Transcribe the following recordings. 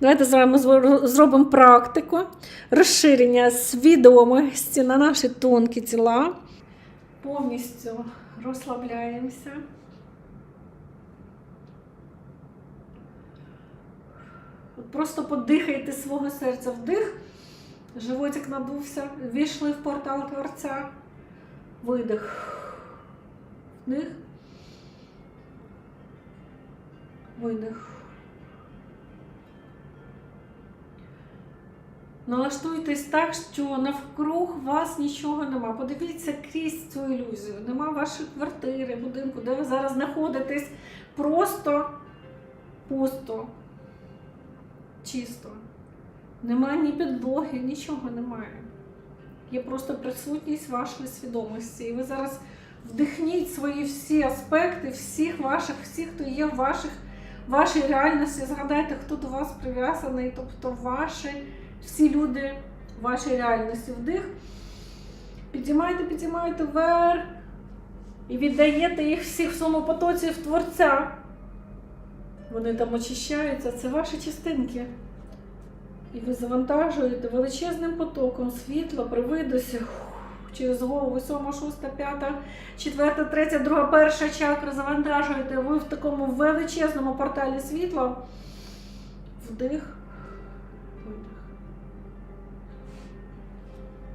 Давайте з вами зробимо практику розширення свідомості на наші тонкі тіла. Повністю розслабляємося. Просто подихайте свого серця вдих, животик надувся, війшли в портал творця, видих, вдих, видих. Налаштуйтесь так, що навкруг вас нічого нема. Подивіться крізь цю ілюзію. Нема вашої квартири, будинку, де ви зараз знаходитесь. Просто пусто, чисто. Немає ні підлоги, нічого немає. Є просто присутність вашої свідомості. І ви зараз вдихніть свої всі аспекти, всіх ваших, всіх, хто є в ваших, вашій реальності. Згадайте, хто до вас прив'язаний, тобто ваші всі люди в вашій реальності вдих. Підіймайте, підіймайте вверх і віддаєте їх всіх в своєму потоці в Творця. Вони там очищаються, це ваші частинки. І ви завантажуєте величезним потоком світла при видосі через голову 7, 6, 5, 4, 3, 2, 1 чакра завантажуєте. Ви в такому величезному порталі світла. Вдих,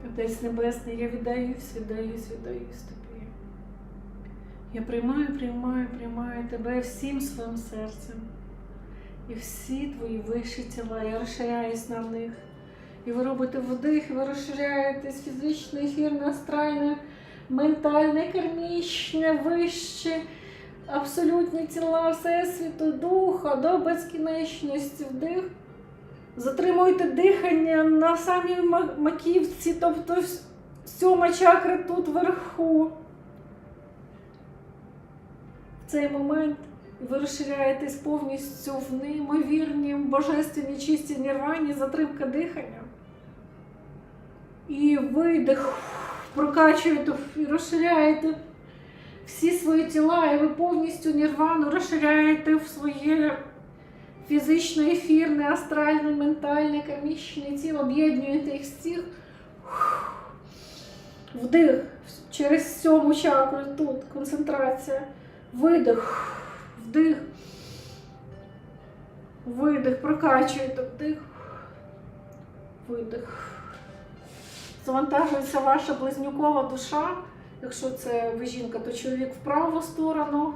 Отець Небесний, я віддаюсь, віддаюсь, віддаюсь тобі. Я приймаю, приймаю, приймаю тебе всім своїм серцем. І всі твої вищі тіла, я розширяюсь на них. І ви робите вдих, і ви розширяєтесь фізичне, ефірне, астральне, ментальне, кармічне, вище, абсолютні тіла Всесвіту, Духа до безкінечності. Вдих. Затримуйте дихання на самій маківці, тобто сьома чакра тут вверху. В цей момент ви розширяєтесь повністю в неймовірні, божественні, чисті нірвані, затримка дихання. І видих, прокачуєте і розширяєте всі свої тіла, і ви повністю нірвану розширяєте в своє фізичне, ефірне, астральне, ментальне, кармічне тіло, об'єднуєте їх всіх. Вдих через сьому чакру тут концентрація. Видих, вдих, видих, прокачуєте вдих, видих. Завантажується ваша близнюкова душа. Якщо це ви жінка, то чоловік в праву сторону.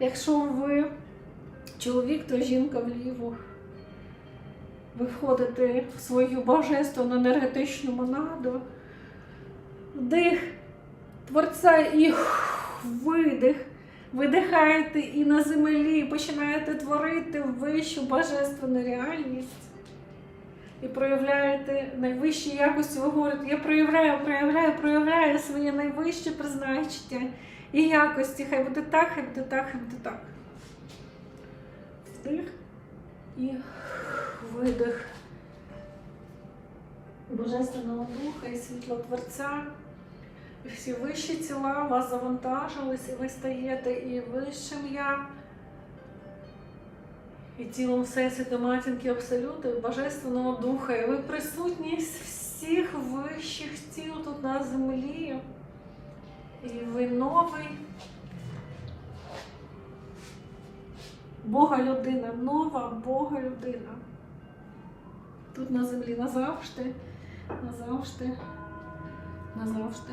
Якщо ви чоловік, то жінка вліво. Ви входите в свою божественну енергетичну монаду. Вдих творця і видих. Видихаєте і на землі починаєте творити вищу божественну реальність. І проявляєте найвищі якості. Ви говорите, я проявляю, проявляю, проявляю своє найвище призначення і якості. Хай буде так, хай буде так, хай буде так. Вдих і видих Божественного Духа і світло Творця. І всі вищі тіла вас завантажились, і ви стаєте і вищим я, і тілом Всесвіту Матінки Абсолюту, і Божественного Духа. І ви присутність всіх вищих тіл тут на землі. І ви новий Бога людина, нова Бога людина. Тут на землі назавжди, назавжди, назавжди.